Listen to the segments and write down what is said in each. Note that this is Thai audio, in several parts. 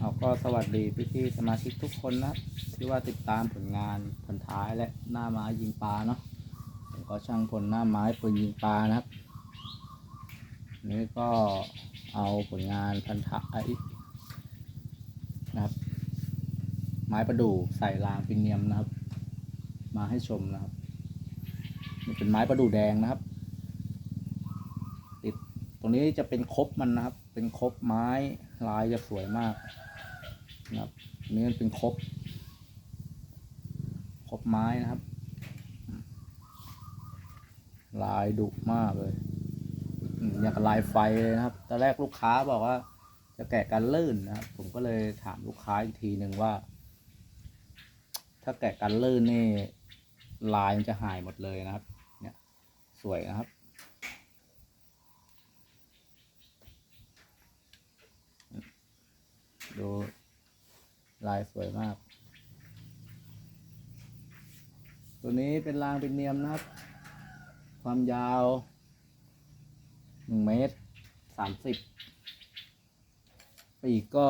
เอาก็สวัสดีพี่พี่สมาชิกทุกคนนะครับที่ว่าติดตามผลงานผลท้ายและหน้าไม้ยิงปลาเนาะผมก็ช่างผลหน้าไม้ปืนยิงปลานะครับ นี่ก็เอาผลงานพันธะไอ้นะครับ ไม้ประดู่ใส่รางปิเนียมนะครับ มาให้ชมนะครับนี่เป็นไม้ประดู่แดงนะครับ ติดตรงนี้จะเป็นครบมันนะครับ เป็นครบไม้ลายจะสวยมาก นะครับอันนี้มันเป็นครบครบไม้นะครับ ลายดุมากเลยอย่างกับลายไฟเลยนะครับ ตอนแรกลูกค้าบอกว่า จะแกะกันลื่นนะครับ ผมก็เลยถามลูกค้าอีกทีหนึ่งว่า ถ้าแกะกันลื่นนี่ ลายมันจะหายหมดเลยนะครับ เนี่ย สวยนะครับดู ลายสวยมาก ตัวนี้เป็นรางเป็นเนียมนะครับ ความยาวหนึ่งเมตรสามสิบปีกก็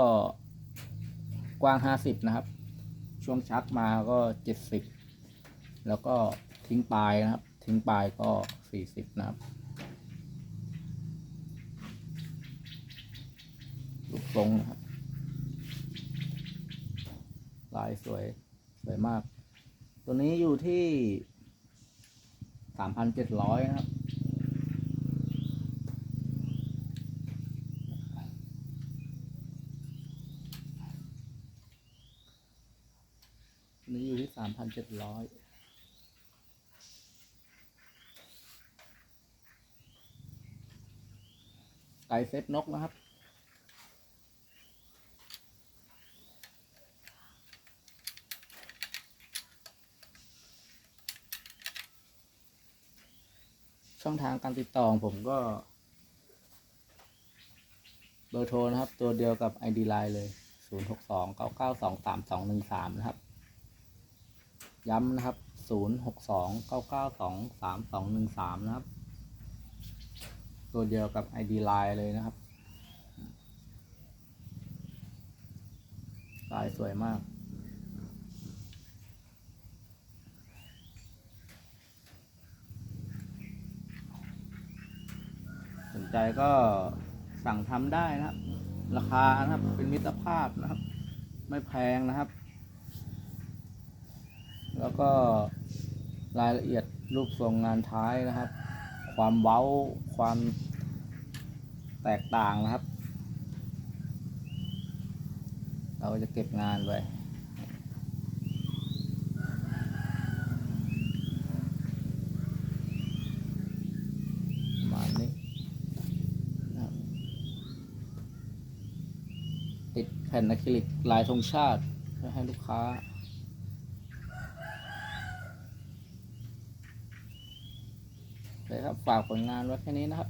กว้างห้าสิบนะครับ ช่วงชักมาก็เจ็ดสิบแล้วก็ทิ้งปลายนะครับ ทิ้งปลายก็สี่สิบนะครับลูกทรงนะครับ ลายสวยสวยมาก ตัวนี้อยู่ที่สามพันเจ็ดร้อยนะครับ นี้อยู่ที่สามพันเจ็ดร้อยไก่เซตนกนะครับ ช่องทางการติดต่อของผมก็ เบอร์โทรนะครับ ตัวเดียวกับ ID Line เลย 0 6 2 9 9 2 3 2 1 3 นะครับ ย้ำนะครับ 0 6 2 9 9 2 3 2 1 3 นะครับ ตัวเดียวกับ ID Line เลยนะครับ ลายสวยมาก ใจก็สั่งทำได้นะครับ ราคานะครับเป็นมิตรภาพนะครับ ไม่แพงนะครับ แล้วก็รายละเอียดรูปทรงงานท้ายนะครับ ความเว้าความแตกต่างนะครับ เราจะเก็บงานไว้ ประมาณนี้นะครับ ติดแผ่นอะคริลิกลายธงชาติเพื่อให้ลูกค้า เลยครับ ฝากผลงานไว้แค่นี้นะครับ